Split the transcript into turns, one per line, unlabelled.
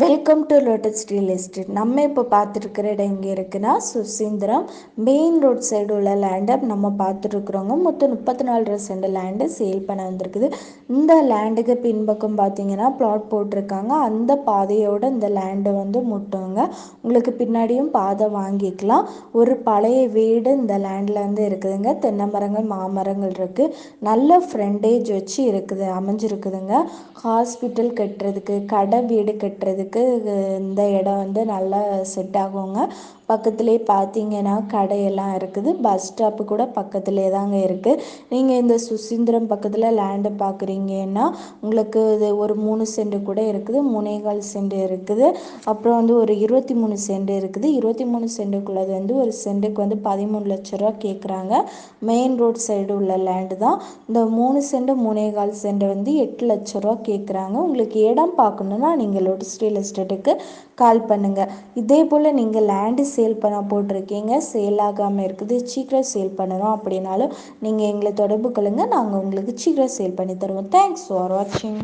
Welcome to Lotus real estate நம்ம இப்போ பார்த்துருக்கிற இடம் எங்கே இருக்குன்னா சுசீந்திரம். மெயின் ரோட் சைடு உள்ள லேண்டை நம்ம பார்த்துட்ருக்குறோங்க மொத்தம் முப்பத்தி நாலு சென்ட் லேண்டு சேல் பண்ண வந்திருக்குது. இந்த லேண்டுக்கு பின்பக்கம் பார்த்தீங்கன்னா பிளாட் போட்டிருக்காங்க. அந்த பாதையோட இந்த லேண்டை வந்து முட்டுங்க. உங்களுக்கு பின்னாடியும் பாதை வாங்கிக்கலாம். ஒரு பழைய வீடு இந்த லேண்டில் வந்து இருக்குதுங்க. தென்னை மரங்கள் மாமரங்கள் இருக்குது நல்ல ஃப்ரெண்டேஜ் வச்சு இருக்குது அமைஞ்சிருக்குதுங்க. ஹாஸ்பிட்டல் கட்டுறதுக்கு கடை வீடு கட்டுறதுக்கு இருக்கிறதுக்கு இந்த இடம் வந்து நல்லா செட் ஆகுங்க. பக்கத்துலேயே பார்த்தீங்கன்னா கடையெல்லாம் இருக்குது. பஸ் ஸ்டாப்பு கூட பக்கத்துலேயே தாங்க இருக்குது நீங்கள் இந்த சுசீந்திரம் பக்கத்தில் லேண்டு பார்க்குறீங்கன்னா உங்களுக்கு இது ஒரு மூணு சென்ட் கூட இருக்குது. மூணேகால் சென்ட் இருக்குது. அப்புறம் வந்து ஒரு இருபத்தி மூணு சென்ட் இருக்குது. இருபத்தி மூணு சென்ட்டுக்குள்ளது வந்து ஒரு சென்ட்டுக்கு வந்து பதிமூணு லட்ச ரூபா கேட்குறாங்க மெயின் ரோட் சைடு உள்ள லேண்டு தான். இந்த மூணு சென்ட் மூணேகால் சென்ட் வந்து எட்டு லட்ச ரூபா கேட்குறாங்க உங்களுக்கு இடம் பார்க்கணுன்னா நீங்கள் லோட்டஸ் ரியல் எஸ்டேட்டுக்கு கால் பண்ணுங்கள் இதே போல் நீங்கள் லேண்டு சேல் பண்ண போட்டிருக்கீங்க. சேல் ஆகாமல் இருக்குது. சீக்கிரம் சேல் பண்ணணும் அப்படின்னாலும் நீங்கள் எங்களை தொடர்பு கொள்ளுங்கள் நாங்கள் உங்களுக்கு சீக்கிரம் சேல் பண்ணி தருவோம். தேங்க்ஸ் ஃபார் வாட்சிங்